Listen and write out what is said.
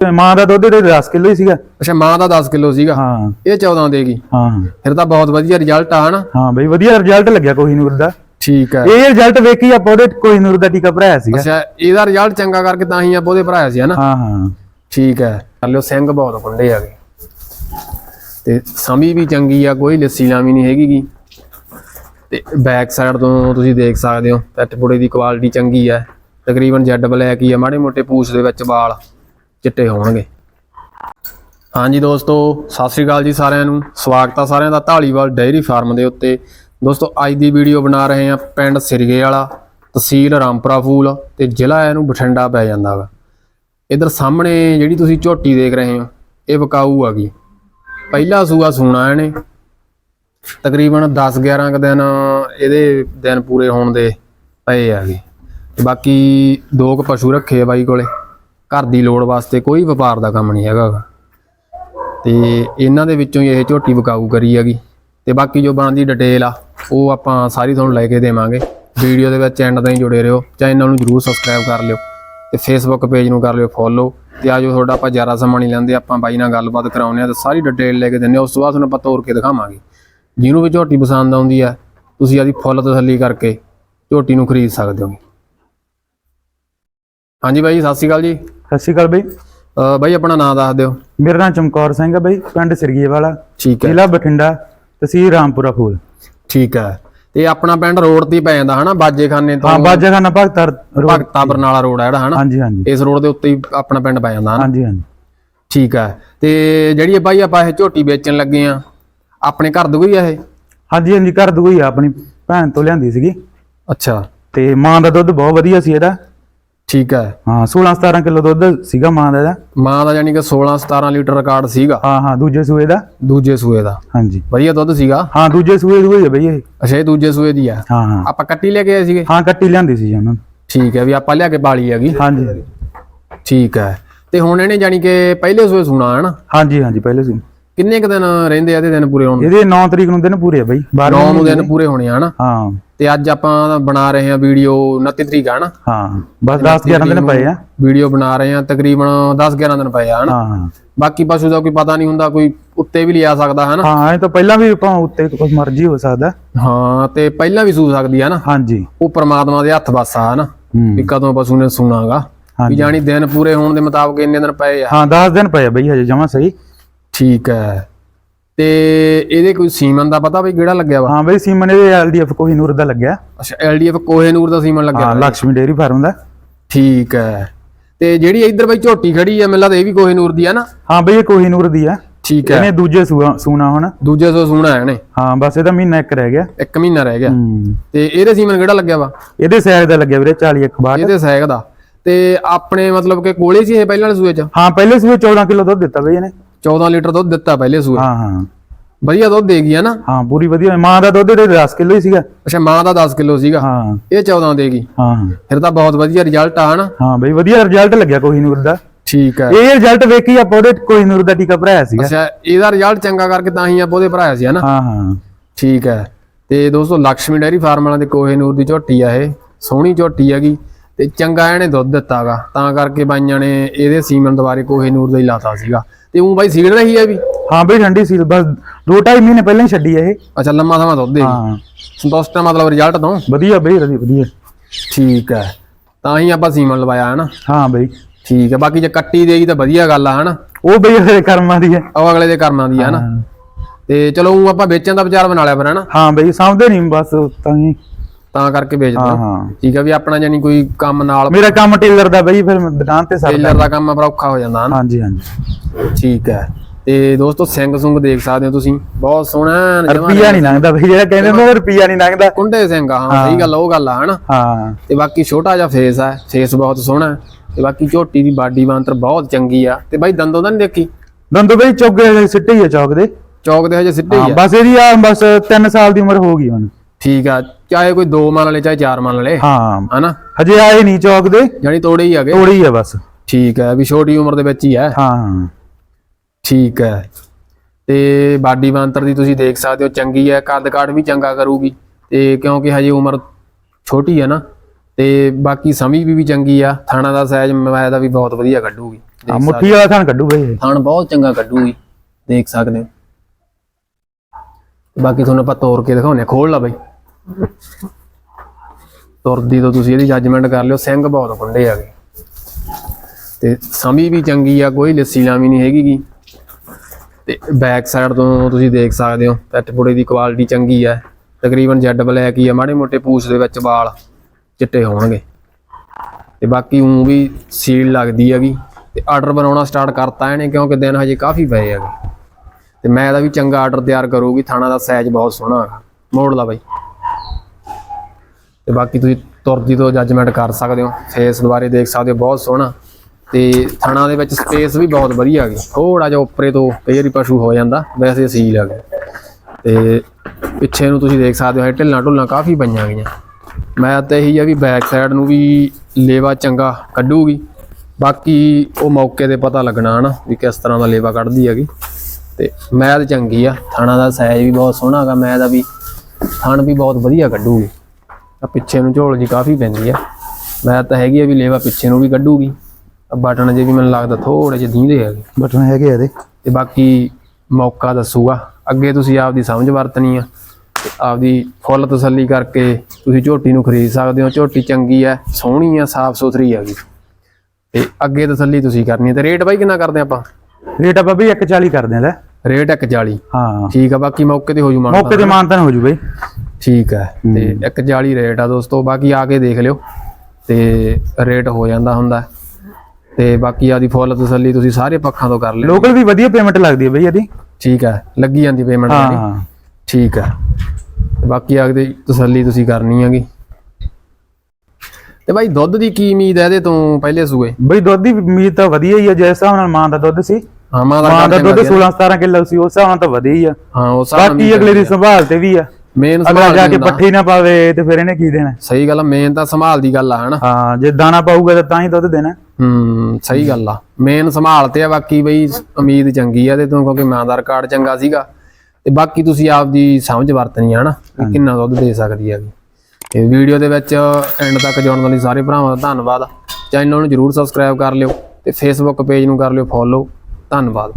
ਤੇ ਮਾਂ ਦਾ ਦੁੱਧ ਇਹਦੇ 10 ਕਿਲੋ ਹੀ ਸੀਗਾ। ਅੱਛਾ ਮਾਂ ਦਾ 10 ਕਿਲੋ ਸੀਗਾ। ਹਾਂ। ਇਹ 14 ਦੇਗੀ ਹਾਂ। ਫਿਰ ਤਾਂ ਬਹੁਤ ਵਧੀਆ ਰਿਜ਼ਲਟ ਆ ਹਨਾ? ਹਾਂ ਬਈ ਵਧੀਆ ਰਿਜ਼ਲਟ ਲੱਗਿਆ ਕੋਹੀਨੂਰ ਦਾ। ਠੀਕ ਹੈ। ਇਹ ਰਿਜ਼ਲਟ ਵੇਖੀ ਆਪਾਂ ਉਹਦੇ ਕੋਹੀਨੂਰ ਦਾ ਟੀਕਾ ਭਰਾਇਆ ਸੀਗਾ। ਅੱਛਾ ਇਹਦਾ ਰਿਜ਼ਲਟ ਚੰਗਾ ਕਰਕੇ ਤਾਂ ਹੀ ਆਪਾਂ ਉਹਦੇ ਭਰਾਇਆ ਸੀ ਹਨਾ? ਹਾਂ ਹਾਂ। ਠੀਕ ਹੈ। ਕਰ ਲਿਓ ਸਿੰਘ ਬਹੁਤ ਖੁੰਡੇ ਆਗੇ ਤੇ ਸਮੀ ਵੀ ਚੰਗੀ ਆ ਕੋਈ ਲੱਸੀ ਲਾਵੀ ਨਹੀਂ ਹੈਗੀ ਗੀ। ਤੇ ਬੈਕ ਸਾਈਡ ਤੋਂ ਤੁਸੀਂ ਦੇਖ ਸਕਦੇ ਹੋ ਪੈਟ ਪੁੜੇ ਦੀ ਕੁਆਲਿਟੀ ਚੰਗੀ ਆ। ਤਕਰੀਬਨ ਜੈਡ ਬਲੈਕ ਹੀ ਆ ਮਾੜੇ ਮੋਟੇ ਪੂਛ ਦੇ ਵਿੱਚ ਵਾਲ। ਚਿੱਟੇ ਹੋਣਗੇ ਹਾਂਜੀ ਦੋਸਤੋ, ਸਤਿ ਸ੍ਰੀ ਅਕਾਲ ਜੀ ਸਾਰਿਆਂ ਨੂੰ। ਸਵਾਗਤ ਆ ਸਾਰਿਆਂ ਦਾ ਢਾਲੀਵਾਲ ਡੇਅਰੀ ਫਾਰਮ ਦੇ ਉੱਤੇ। ਦੋਸਤੋ, ਅੱਜ ਦੀ ਵੀਡੀਓ ਬਣਾ ਰਹੇ ਹਾਂ ਪਿੰਡ ਸਿਰਗੇ ਵਾਲਾ, ਤਹਿਸੀਲ ਰਾਮਪੁਰਾ ਫੂਲ ਤੇ ਜ਼ਿਲ੍ਹਾ ਇਹਨੂੰ ਬਠਿੰਡਾ ਪੈ ਜਾਂਦਾ ਵਾ। ਇਧਰ ਸਾਹਮਣੇ ਜਿਹੜੀ ਤੁਸੀਂ ਝੋਟੀ ਦੇਖ ਰਹੇ ਹੋ, ਇਹ ਵਿਕਾਊ ਆ ਗਈ। ਪਹਿਲਾ ਸੂਆ ਸੂਣਾ ਇਹਨੇ। ਤਕਰੀਬਨ 10 11 ਕੁ ਦਿਨ ਇਹਦੇ ਦਿਨ ਪੂਰੇ ਹੋਣ ਦੇ ਪਏ ਆ ਗਏ। ਬਾਕੀ ਦੋ ਕੁ ਪਸ਼ੂ ਰੱਖੇ ਆ ਬਾਈ ਕੋਲੇ। ਘਰ ਦੀ ਲੋੜ ਵਾਸਤੇ ਕੋਈ ਵਪਾਰ ਦਾ ਕੰਮ ਨਹੀਂ ਹੈਗਾ ਗਾ। ਤੇ ਇਹਨਾਂ ਦੇ ਵਿੱਚੋਂ ਹੀ ਇਹ ਝੋਟੀ ਵਿਕਾਊ ਕਰੀ ਹੈਗੀ। ਤੇ ਬਾਕੀ ਜੋ ਬਣਦੀ ਡਿਟੇਲ ਆ, ਉਹ ਆਪਾਂ ਸਾਰੀ ਤੁਹਾਨੂੰ ਲੈ ਕੇ ਦੇਵਾਂਗੇ। ਵੀਡੀਓ ਦੇ ਵਿੱਚ ਐਂਡ ਤਾਈਂ ਜੁੜੇ ਰਹੋ। ਚੈਨਲ ਨੂੰ ਜਰੂਰ ਸਬਸਕ੍ਰਾਈਬ ਕਰ ਲਿਓ। ਤੇ ਫੇਸਬੁੱਕ ਪੇਜ ਨੂੰ ਕਰ ਲਿਓ ਫੋਲੋ ਤੇ ਆਜੋ ਤੁਹਾਡਾ ਆਪਾਂ ਜ਼ਿਆਦਾ ਸਮਾਂ ਨਹੀਂ ਲੈਂਦੇ, ਆਪਾਂ ਬਾਈ ਨਾਲ ਗੱਲਬਾਤ ਕਰਾਉਂਦੇ ਆ ਤੇ ਸਾਰੀ ਡਿਟੇਲ ਲੈ ਕੇ ਦਿੰਦੇ ਆ ਉਸ ਤੋਂ ਬਾਅਦ ਤੁਹਾਨੂੰ ਆਪਾਂ ਤੋਰ ਕੇ ਦਿਖਾਵਾਂਗੇ। ਜਿਹਨੂੰ ਵੀ ਝੋਟੀ ਪਸੰਦ ਆਉਂਦੀ ਆ, ਤੁਸੀਂ ਆਦੀ ਫੁੱਲ ਤਸੱਲੀ ਕਰਕੇ ਝੋਟੀ ਨੂੰ ਖਰੀਦ ਸਕਦੇ ਹੋ ਹਾਂਜੀ ਬਾਈ ਸਤਿ ਸ਼੍ਰੀ ਅਕਾਲ ਜੀ। ਸਤਿ ਸ਼੍ਰੀ ਅਕਾਲ ਬਈ। ਅਹ ਬਾਈ ਆਪਣਾ ਨਾਮ ਦੱਸ ਦਿਓ। ਮੇਰਾ ਨਾਮ ਚਮਕੌਰ ਸਿੰਘ ਹੈ ਬਈ ਪਿੰਡ ਸਿਰਗੀਏ ਵਾਲਾ ਠੀਕ ਹੈ। ਜ਼ਿਲ੍ਹਾ ਬਠਿੰਡਾ ਤਹਿਸੀਲ ਰਾਮਪੁਰਾ ਫੂਲ। ਠੀਕ ਹੈ। ਤੇ ਆਪਣਾ ਪਿੰਡ ਰੋਡ ਤੇ ਹੀ ਪੈ ਜਾਂਦਾ ਹਨਾ? ਬਾਜੇਖਾਨੇ ਤੋਂ ਹਾਂ ਬਾਜਾਖਾਨਾ ਭਗਤਰ ਰੋਡ ਭਗਤਾ ਬਰਨਾਲਾ ਰੋਡ ਆ ਜਿਹੜਾ ਹਨਾ? ਹਾਂਜੀ ਹਾਂਜੀ। ਇਸ ਰੋਡ ਦੇ ਉੱਤੇ ਹੀ ਆਪਣਾ ਪਿੰਡ ਪੈ ਜਾਂਦਾ ਹਨਾ? ਹਾਂਜੀ ਹਾਂਜੀ। ਠੀਕ ਹੈ। ਤੇ ਜਿਹੜੀ ਇਹ ਬਾਈ ਆਪਾਂ ਇਹ ਝੋਟੀ ਵੇਚਣ ਲੱਗੇ ਆ ਆਪਣੇ ਘਰ ਦੀ ਆ ਇਹ? ਹਾਂਜੀ ਹਾਂਜੀ ਘਰ ਦੂਈ ਆ ਆਪਣੀ ਭੈਣ ਤੋਂ ਲਿਆਂਦੀ ਸੀਗੀ। ਅੱਛਾ। ਤੇ ਮਾਂ ਦਾ ਦੁੱਧ ਬਹੁਤ ਵਧੀਆ ਸੀ ਇਹਦਾ। ਠੀਕ ਹੈ। ਹਾਂ 16 17 ਕਿਲੋ ਦੁੱਧ ਸੀਗਾ ਮਾਂ ਦਾ ਇਹਦਾ? ਮਾਂ ਦਾ ਯਾਨੀ ਕਿ 16 17 ਲੀਟਰ ਰਿਕਾਰਡ ਸੀਗਾ। ਹਾਂ ਹਾਂ ਦੂਜੇ ਸੂਏ ਦਾ? ਦੂਜੇ ਸੂਏ ਦਾ। ਹਾਂਜੀ। ਵਧੀਆ ਦੁੱਧ ਸੀਗਾ। ਹਾਂ ਦੂਜੇ ਸੂਏ ਦੀ ਹੋਈ ਹੈ ਬਈ ਇਹ। ਅੱਛਾ ਇਹ ਦੂਜੇ ਸੂਏ ਦੀ ਆ। ਹਾਂ ਹਾਂ। ਆਪਾਂ ਕੱਟੀ ਲੈ ਕੇ ਆਏ ਸੀਗੇ? ਹਾਂ ਕੱਟੀ ਲਿਆਂਦੀ ਸੀ ਉਹਨਾਂ ਨੇ। ਠੀਕ ਹੈ ਵੀ ਆਪਾਂ ਲਿਆ ਕੇ ਬਾਲੀ ਹੈਗੀ। ਹਾਂਜੀ। ਠੀਕ ਹੈ। ਤੇ ਹੁਣ ਇਹਨੇ ਯਾਨੀ ਕਿ ਪਹਿਲੇ ਸੂਏ ਸੁਣਾ ਹਨ ਹਾਂਜੀ ਹਾਂਜੀ ਪਹਿਲੇ ਸੀ ਕਿੰਨੇ ਕ ਦਿਨ ਰਹਿੰਦੇ ਆ ਇਹਦੇ ਦਿਨ ਪੂਰੇ ਹੋਣ? ਇਹਦੇ 9 ਤਰੀਕ ਨੂੰ ਦਿਨ ਪੂਰੇ ਆ ਬਈ। 12 9 ਨੂੰ ਦਿਨ ਪੂਰੇ ਹੋਣੇ ਆ ਹਨਾ ਹਾਂ। ਤੇ ਅੱਜ ਆਪਾਂ ਬਣਾ ਰਹੇ ਹਾਂ ਵੀਡੀਓ 29 ਤਰੀਕ ਆ ਹਨਾ ਹਾਂ ਬਸ 10 11 ਦਿਨ ਪਏ ਆ। ਵੀਡੀਓ ਬਣਾ ਰਹੇ ਹਾਂ ਤਕਰੀਬਨ 10 11 ਦਿਨ ਪਏ ਆ ਹਨਾ। ਹਾਂ ਹਾਂ। ਬਾਕੀ ਪਸ਼ੂ ਦਾ ਕੋਈ ਪਤਾ ਨਹੀਂ ਹੁੰਦਾ ਕੋਈ ਉੱਤੇ ਵੀ ਲਿਆ ਸਕਦਾ ਹਨਾ। ਹਾਂ ਇਹ ਤਾਂ ਪਹਿਲਾਂ ਵੀ ਆਪਾਂ ਉੱਤੇ ਕੁਝ ਮਰਜ਼ੀ ਹੋ ਸਕਦਾ। ਹਾਂ ਤੇ ਪਹਿਲਾਂ ਵੀ ਸੂ ਸਕਦੀ ਆ ਨਾ। ਹਾਂਜੀ। ਉਹ ਪ੍ਰਮਾਤਮਾ ਦੇ ਹੱਥ ਵਸ ਹੂੰ। ਵੀ ਕਦੋਂ ਪਸ਼ੂ ਨੇ ਸੁਣਾਗਾ। ਵੀ ਜਾਣੀ ਦਿਨ ਪੂਰੇ ਹੋਣ ਦੇ ਮੁਤਾਬਕ ਇੰਨੇ ਦਿਨ ਪਏ ਆ। ਹਾਂ 10 ਦਿਨ ਪਏ ਬਈ ਹਜੇ ਜਮਾ ਸਹੀ। ਠੀਕ ਹੈ। ਤੇ ਇਹਦੇ ਕੋਈ ਸੀਮਨ ਦਾ ਪਤਾ ਵੀ ਕਿਹੜਾ ਲੱਗਿਆ ਵਾ? ਹਾਂ ਬਈ ਸੀਮਨ ਇਹਦੇ ਐਲਡੀਐਫ ਕੋਈ ਨੂਰ ਦਾ ਲੱਗਿਆ। ਅੱਛਾ ਐਲਡੀਐਫ ਕੋਹੇਨੂਰ ਦਾ ਸੀਮਨ ਲੱਗਿਆ ਹਾਂ। ਲక్ష్ਮੀ ਡੇਅਰੀ ਫਾਰਮ ਦਾ। ਠੀਕ ਹੈ। ਤੇ ਜਿਹੜੀ ਇੱਧਰ ਬਈ ਝੋਟੀ ਖੜੀ ਆ ਮੈਨੂੰ ਲੱਗਦਾ ਇਹ ਵੀ ਕੋਹੇਨੂਰ ਦੀ ਆ ਨਾ? ਹਾਂ ਬਈ ਇਹ ਕੋਈ ਨੂਰ ਦੀ ਆ। ਠੀਕ ਹੈ। ਇਹਨੇ ਦੂਜੇ ਸੂਣਾ ਹੁਣ। ਦੂਜੇ ਤੋਂ ਸੁਣਾ ਹੈ ਨੇ ਹਾਂ ਬਸ ਇਹਦਾ ਮਹੀਨਾ ਇੱਕ ਰਹਿ ਗਿਆ। ਇੱਕ ਮਹੀਨਾ ਰਹਿ ਗਿਆ। ਹੂੰ। ਤੇ ਇਹਦੇ ਸੀਮਨ ਕਿਹੜਾ ਲੱਗਿਆ ਵਾ? ਇਹਦੇ ਸਾਈਜ਼ ਦਾ ਲੱਗਿਆ ਵੀਰੇ 40 ਅਖਬਾਰ ਇਹਦੇ ਸੈਗ ਦਾ। ਤੇ ਆਪਣੇ ਮਤਲਬ ਕਿ ਕੋਲੇ ਸੀ ਇਹ ਪਹਿਲਾਂ ਵਾਲੇ ਸੂਏ ਚ? ਹਾਂ ਪਹਿਲੇ ਸੂਏ 14 ਕਿਲੋ ਦੁੱਧ ਦਿੱਤਾ ਬਈ ਇਹਨੇ। 14 ਲੀਟਰ ਦੁੱਧ ਦਿੱਤਾ ਪਹਿਲੇ ਸੂਏ ਹਾਂ ਹਾਂ ਵਧੀਆ ਦੁੱਧ ਦੇਗੀ ਆ ਨਾ? ਹਾਂ ਪੂਰੀ ਵਧੀਆ। ਮਾਂ ਦਾ ਦੁੱਧ ਇਹਦੇ 10 ਕਿਲੋ ਹੀ ਸੀਗਾ। ਅੱਛਾ ਮਾਂ ਦਾ 10 ਕਿਲੋ ਸੀਗਾ। ਹਾਂ। ਇਹ 14 ਦੇਗੀ ਹਾਂ ਹਾਂ। ਫਿਰ ਤਾਂ ਬਹੁਤ ਵਧੀਆ ਰਿਜ਼ਲਟ ਆ ਹਨਾ? ਹਾਂ ਬਈ ਵਧੀਆ ਰਿਜ਼ਲਟ ਲੱਗਿਆ ਕੋਈ ਨੂਰ ਦਾ ਠੀਕ ਹੈ ਇਹ ਰਿਜ਼ਲਟ ਵੇਖੀ ਆਪਾਂ ਉਹਦੇ ਕੋਈ ਨੂਰ ਦਾ ਟੀਕਾ ਭਰਾਇਆ ਸੀਗਾ। ਅੱਛਾ ਇਹਦਾ ਰਿਜ਼ਲਟ ਚੰਗਾ ਕਰਕੇ ਤਾਂ ਹੀ ਆਪਾਂ ਉਹਦੇ ਭਰਾਇਆ ਸੀ ਹਨਾ? ਹਾਂ ਹਾਂ। ਠੀਕ ਹੈ ਤੇ ਦੋਸਤੋ ਲక్ష్ਮੀ ਡੈਰੀ ਫਾਰਮ ਵਾਲਿਆਂ ਦੇ ਕੋਹੇਨੂਰ ਦੀ ਝੋਟੀ ਆ ਇਹ। ਸੋਹਣੀ ਝੋਟੀ ਹੈਗੀ। ਤੇ ਚੰਗਾ ਇਹਨੇ ਦੁੱਧ ਦਿੱਤਾਗਾ। ਤਾਂ ਕਰਕੇ ਬਾਈਆਂ ਨੇ ਇਹਦੇ ਸੀਮਨ ਦੁਬਾਰੇ ਕੋਹੇਨੂਰ ਦਾ ਹੀ ਲਾਤਾ ਸੀਗਾ। ਤੇ ਉਹ ਬਾਈ ਸੀੜ ਰਹੀ ਹੈ ਵੀ? ਹਾਂ ਬਈ ਠੰਡੀ ਸੀ ਬਸ ਦੋ ਢਾਈ ਮਹੀਨੇ ਪਹਿਲਾਂ ਹੀ ਛੱਡੀ ਆ ਇਹ। ਅੱਛਾ ਲੰਮਾ ਸਮਾਂ ਦੁੱਧ ਦੇ। ਹਾਂ। ਸੰਤੁਸ਼ਟ ਆ ਮਤਲਬ ਰਿਜ਼ਲਟ ਤੋਂ? ਵਧੀਆ ਬਈ ਵਧੀਆ ਵਧੀਆ। ਠੀਕ ਹੈ ਤਾਂ ਹੀ ਆਪਾਂ ਸੀਮਨ ਲਵਾਇਆ ਹਨਾ? ਹਾਂ ਬਈ। ਠੀਕ ਹੈ ਬਾਕੀ ਜੇ ਕੱਟੀ ਦੇਗੀ ਤਾਂ ਵਧੀਆ ਗੱਲ ਆ ਹਨਾ? ਉਹ ਬਈ ਉਹਦੇ ਕਰਮਾਂ ਦੀ ਹੈ ਉਹ ਅਗਲੇ ਦੇ ਕਰਮਾਂ ਦੀ ਆ ਹਨਾ? ਹਾਂ। ਤੇ ਚਲੋ ਆਪਾਂ ਵੇਚਣ ਦਾ ਵਿਚਾਰ ਬਣਾ ਲਿਆ ਫਿਰ ਹਨਾ? ਹਾਂ ਬਈ ਸਮਝਦੇ ਨਹੀਂ ਬਸ ਤਾਂ ਹੀ। ਤਾਂ ਕਰਕੇ ਵੇਚ ਹਾਂ ਦੋ ਹਾਂ। ਠੀਕ ਹੈ ਵੀ ਆਪਣਾ ਜਾਨੀ ਕੋਈ ਕੰਮ ਨਾਲ ਮੇਰਾ ਕੰਮ ਟੇਲਰ ਦਾ ਬਈ ਫਿਰ ਮੈਂ ਦੁਕਾਨ ਤੇ ਸਰਦਾ। ਟੇਲਰ ਦਾ ਕੰਮ ਆ ਪਰ ਔਖਾ ਹੋ ਜਾਂਦਾ ਹਨਾ? ਹਾਂਜੀ ਹਾਂਜੀ। ਠੀਕ ਹੈ ਤੇ ਦੋਸਤੋ ਸਿੰਘ ਸੁੰਗ ਦੇਖ ਸਕਦੇ ਹੋ ਤੁਸੀਂ। ਬਹੁਤ ਸੋਹਣਾ ਜਮਾਂ ਰੁਪਈਆ ਨਹੀਂ ਲੰਘਦਾ ਬਈ ਜਿਹੜਾ ਕਹਿੰਦੇ ਨੇ ਰੁਪਈਆ ਨਹੀਂ ਲੰਘਦਾ। ਕੁੰਡੇ ਸਿੰਘ ਆ ਹਾਂ ਸਹੀ ਗੱਲ ਆ, ਉਹ ਗੱਲ ਆ ਹਨਾ? ਹਾਂ। ਤੇ ਬਾਕੀ ਛੋਟਾ ਜਿਹਾ ਫੇਸ ਆ ਫੇਸ ਬਹੁਤ ਸੋਹਣਾ। ਹੈ। ਤੇ ਬਾਕੀ ਝੋਟੀ ਦੀ ਬਾਡੀ ਬਾਂਤਰ ਬਹੁਤ ਚੰਗੀ ਆ। ਤੇ ਬਾਈ ਦੰਦੋਂ ਤਾਂ ਨਹੀਂ ਦੇਖੀ? ਦੰਦੋ ਬਈ ਚੌਗੇ ਸਿੱਟੇ ਹੀ ਆ ਚੌਕ ਦੇ। ਚੌਕ ਦੇ ਹਜੇ ਹਾਂ ਹੀ ਆ? ਬਸ ਇਹਦੀ ਆ ਬਸ 3 ਸਾਲ ਦੀ ਉਮਰ ਹੋ ਗਈ ਹੁਣ। ਠੀਕ ਆ ਚਾਹੇ ਕੋਈ 2 ਮੰਨ ਲਏ ਚਾਹੇ 4 ਮੰਨ ਲਏ ਹਾਂ। ਹਨਾ? ਹਜੇ ਆਏ ਨਹੀਂ ਚੌਕ ਦੇ। ਜਾਨੀ ਤੋੜੇ ਹੀ ਆਗੇ ਥੋੜੀ ਆ ਬਸ। ਠੀਕ ਹੈ ਵੀ ਛੋਟੀ ਉਮਰ ਦੇ ਵਿੱਚ ਹੀ ਹੈ ਹਾਂ। ਠੀਕ ਹੈ ਤੇ ਬਾਡੀ ਬਾਂਤਰ ਦੀ ਤੁਸੀਂ ਦੇਖ ਸਕਦੇ ਹੋ ਚੰਗੀ ਹੈ ਕੱਦ ਕਾਠ ਵੀ ਚੰਗਾ ਕਰੂਗੀ। ਤੇ ਕਿਉਂਕਿ ਹਜੇ ਉਮਰ ਛੋਟੀ ਹੈ ਨਾ ਤੇ ਬਾਕੀ ਸਮੀ ਵੀ ਵੀ ਚੰਗੀ ਆ। ਥਾਣਾ ਦਾ ਸਾਈਜ਼ ਮੈਂ ਦਾ ਵੀ ਬਹੁਤ ਵਧੀਆ ਕੱਢੂਗੀ। ਆ ਮੁੱਠੀ ਵਾਲਾ ਥਣ ਕੱਢੂ ਬਈ। ਥਣ ਬਹੁਤ ਚੰਗਾ ਕੱਢੂਗੀ। ਦੇਖ ਸਕਦੇ ਹੋ। ਬਾਕੀ ਤੁਹਾਨੂੰ ਆਪਾਂ ਤੋੜ ਕੇ ਦਿਖਾਉਂਦੇ ਹਾਂ। ਖੋਲ ਲਾ ਬਈ। ਤੁਰਦੀ ਤੋਂ ਤੁਸੀਂ ਇਹਦੀ ਜੱਜਮੈਂਟ ਕਰ ਲਿਓ, ਸਿੰਘ ਬਹੁਤ ਕੁੰਡੇ ਆਗੇ ਤੇ ਸਮੀ ਵੀ ਚੰਗੀ ਆ, ਕੋਈ ਲੱਸੀ ਲਾਵੀ ਨਹੀਂ ਹੈਗੀ ਤੇ ਬੈਕ ਸਾਈਡ ਤੋਂ ਤੁਸੀਂ ਦੇਖ ਸਕਦੇ ਹੋ, ਪੈਟ ਦੀ ਕੁਆਲਿਟੀ ਚੰਗੀ ਆ। ਤਕਰੀਬਨ ਜੈਡ ਬਲੈਕ ਹੀ ਆ, ਮਾੜੇ ਮੋਟੇ ਪੂਛ ਦੇ ਵਿੱਚ ਵਾਲ ਚਿੱਟੇ ਹੋਣਗੇ। ਤੇ ਬਾਕੀ ਉਂ ਵੀ ਸੀਲ ਲੱਗਦੀ ਹੈਗੀ। ਤੇ ਆਰਡਰ ਬਣਾਉਣਾ ਸਟਾਰਟ ਕਰਤਾ ਇਹਨੇ, ਕਿਉਂਕਿ ਦਿਨ ਹਜੇ ਕਾਫੀ ਪਏ ਹੈਗੇ। ਤੇ ਮੈਂ ਇਹਦਾ ਵੀ ਚੰਗਾ ਆਰਡਰ ਤਿਆਰ ਕਰੂਗੀ, ਥਾਣਾ ਦਾ ਸਾਈਜ਼ ਬਹੁਤ ਸੋਹਣਾ ਹੈਗਾ। ਮੋੜ ਲਾ ਬਾਈ। ਤੇ ਬਾਕੀ ਤੁਸੀਂ ਤੁਰਦੀ ਤੋਂ ਜੱਜਮੈਂਟ ਕਰ ਸਕਦੇ ਹੋ। ਫੇਸ ਦੁਬਾਰੇ ਦੇਖ ਸਕਦੇ ਹੋ, ਬਹੁਤ ਸੋਹਣਾ। ਤੇ ਥਣਾ ਦੇ ਵਿੱਚ ਸਪੇਸ ਵੀ ਬਹੁਤ ਵਧੀਆ ਹੈਗੀ। ਥੋੜਾ ਜਿਹਾ ਉੱਪਰੇ ਤੋਂ ਕਈ ਵਾਰੀ ਪਸ਼ੂ ਹੋ ਜਾਂਦਾ, ਵੈਸੇ ਸੀਲ ਹੈਗਾ। ਤੇ ਪਿੱਛੇ ਨੂੰ ਤੁਸੀਂ ਦੇਖ ਸਕਦੇ ਹੋ, ਇਹ ਢਿੱਲਾਂ ਢੁੱਲਾਂ ਕਾਫੀ ਪਈਆਂ ਗਈਆਂ। ਮੈਂ ਤਾਂ ਇਹੀ ਆ ਵੀ ਬੈਕ ਸਾਈਡ ਨੂੰ ਵੀ ਲੇਵਾ ਚੰਗਾ ਕੱਢੂਗੀ। ਬਾਕੀ ਉਹ ਮੌਕੇ ਤੇ ਪਤਾ ਲੱਗਣਾ ਹਨਾ ਵੀ ਕਿਸ ਤਰ੍ਹਾਂ ਦਾ ਲੇਵਾ ਕੱਢਦੀ ਹੈਗੀ। ਤੇ ਮੈਦ ਚੰਗੀ ਆ, ਥਾਣਾ ਦਾ ਸਾਈਜ਼ ਵੀ ਬਹੁਤ ਸੋਹਣਾ ਹੈਗਾ ਮੈਦ ਦਾ ਵੀ ਥਣ ਵੀ ਬਹੁਤ ਵਧੀਆ ਕੱਢੂਗੀ। ਆ ਪਿੱਛੇ ਨੂੰ ਝੋਲ ਜੀ ਕਾਫੀ ਪੈਂਦੀ ਆ। ਮੈਂ ਤਾਂ ਹੈਗੀ ਆ ਵੀ ਲੇਵਾ ਪਿੱਛੇ ਨੂੰ ਵੀ ਕੱਢੂਗੀ। ਆ ਬਟਨ ਜੇ ਵੀ ਮੈਨੂੰ ਲੱਗਦਾ ਥੋੜੇ ਜਿਹੇ ਦੀਂਦੇ ਹੈਗੇ। ਬਟਨ ਹੈਗੇ ਆ ਇਹਦੇ। ਤੇ ਬਾਕੀ ਮੌਕਾ ਦੱਸੂਗਾ। ਅੱਗੇ ਤੁਸੀਂ ਆਪਦੀ ਸਮਝ ਵਰਤਣੀ ਆ। ਤੇ ਆਪਦੀ ਫੁੱਲ ਤਸੱਲੀ ਕਰਕੇ ਤੁਸੀਂ ਝੋਟੀ ਨੂੰ ਖਰੀਦ ਸਕਦੇ ਹੋ। ਝੋਟੀ ਚੰਗੀ ਆ ਸੋਹਣੀ ਆ ਸਾਫ਼ ਸੁਥਰੀ ਹੈਗੀ ਤੇ ਅੱਗੇ ਤਸੱਲੀ ਤੁਸੀਂ ਕਰਨੀ ਤੇ ਰੇਟ ਬਾਈ ਕਿੰਨਾ ਕਰਦੇ ਆਪਾਂ? ਰੇਟ ਆਪਾਂ ਬਈ 140 ਕਰਦੇ ਆ ਲੈ। ਰੇਟ 140 ਹਾਂ। ਠੀਕ ਆ ਬਾਕੀ ਮੌਕੇ ਤੇ ਹੋ ਜੂ ਮੌਕੇ ਤੇ ਮਾਨਤਨ ਹੋ ਜੂ ਬਈ। ਠੀਕ ਹੈ ਤੇ 140 ਰੇਟ ਆ ਦੋਸਤੋ ਬਾਕੀ ਆ ਕੇ ਦੇਖ ਲਿਓ ਤੇ ਰੇਟ ਹੋ ਜਾਂਦਾ ਹੁੰਦਾ। ਤੇ ਬਾਕੀ ਆਦੀ ਫੁੱਲ ਤਸੱਲੀ ਤੁਸੀਂ ਸਾਰੇ ਪੱਖਾਂ ਤੋਂ ਕਰ ਲਿਓ। ਲੋਕਲ ਵੀ ਵਧੀਆ ਪੇਮੈਂਟ ਲੱਗਦੀ ਹੈ ਬਈ ਇਹਦੀ ਠੀਕ ਹੈ ਲੱਗੀ ਜਾਂਦੀ ਪੇਮੈਂਟ ਹਾਂ ਹਾਂ। ਠੀਕ ਹੈ ਬਾਕੀ ਆਗਦੇ ਤਸੱਲੀ ਤੁਸੀਂ ਕਰਨੀ ਹੈਗੀ। ਤੇ ਬਾਈ ਦੁੱਧ ਦੀ ਕੀ ਉਮੀਦ ਹੈ ਇਹਦੇ ਤੋਂ ਪਹਿਲੇ ਸੂਏ? ਬਈ ਦੁੱਧ ਦੀ ਉਮੀਦ ਤਾਂ ਵਧੀਆ ਹੀ ਆ ਜਿਸ ਹਿਸਾਬ ਨਾਲ ਮਾਂ ਦਾ ਦੁੱਧ ਸੀ। ਹਾਂ ਮਾਂ ਦਾ ਦੁੱਧ ਚੰਗਾ 16 17 ਕਿਲੋ ਸੀ ਉਸ ਹਿਸਾਬ ਨਾਲ ਤਾਂ ਵਧੀਆ ਹੀ ਆ। ਹਾਂ ਉਹ ਸਾਰਾ ਬਾਕੀ ਅਗਲੇ ਦੀ ਸੰਭਾਲ ਤੇ ਵੀ ਆ। ਮੇਨ ਅਗਲਾ ਜਾ ਕੇ ਪੱਠੇ ਨਾ ਪਾਵੇ ਤੇ ਫਿਰ ਇਹਨੇ ਕੀ ਦੇਣਾ? ਸਹੀ ਗੱਲ ਆ ਮੇਨ ਤਾਂ ਸੰਭਾਲ ਦੀ ਗੱਲ ਆ ਹਨਾ? ਹਾਂ ਜੇ ਦਾਣਾ ਪਾਊਗਾ ਤਾਂ ਤਾਂ ਹੀ ਦੁੱਧ ਦੇਣਾ। ਹੂੰ ਸਹੀ ਗੱਲ ਆ। ਮੇਨ ਸੰਭਾਲ ਤੇ ਆ ਬਾਕੀ ਬਈ ਉਮੀਦ ਚੰਗੀ ਆ ਤੇ ਤੋਂ ਕਿਉਂਕਿ ਮਾਂ ਦਾ ਰਿਕਾਰਡ ਚੰਗਾ ਸੀਗਾ। ਤੇ ਬਾਕੀ ਤੁਸੀਂ ਆਪਦੀ ਸਮਝ ਵਰਤਣੀ ਆ ਹਨਾ? ਕਿੰਨਾ ਦੁੱਧ ਦੇ ਸਕਦੀ ਹੈਗੀ। ਤੇ ਵੀਡੀਓ ਦੇ ਵਿੱਚ ਐਂਡ ਤੱਕ ਜੁੜਨ ਲਈ ਸਾਰੇ ਭਰਾਵਾਂ ਦਾ ਧੰਨਵਾਦ। ਚੈਨਲ ਨੂੰ ਜਰੂਰ ਸਬਸਕ੍ਰਾਈਬ ਕਰ ਲਿਓ ਤੇ ਫੇਸਬੁੱਕ ਪੇਜ ਨੂੰ ਕਰ ਲਿਓ ਫੋਲੋ ਧੰਨਵਾਦ।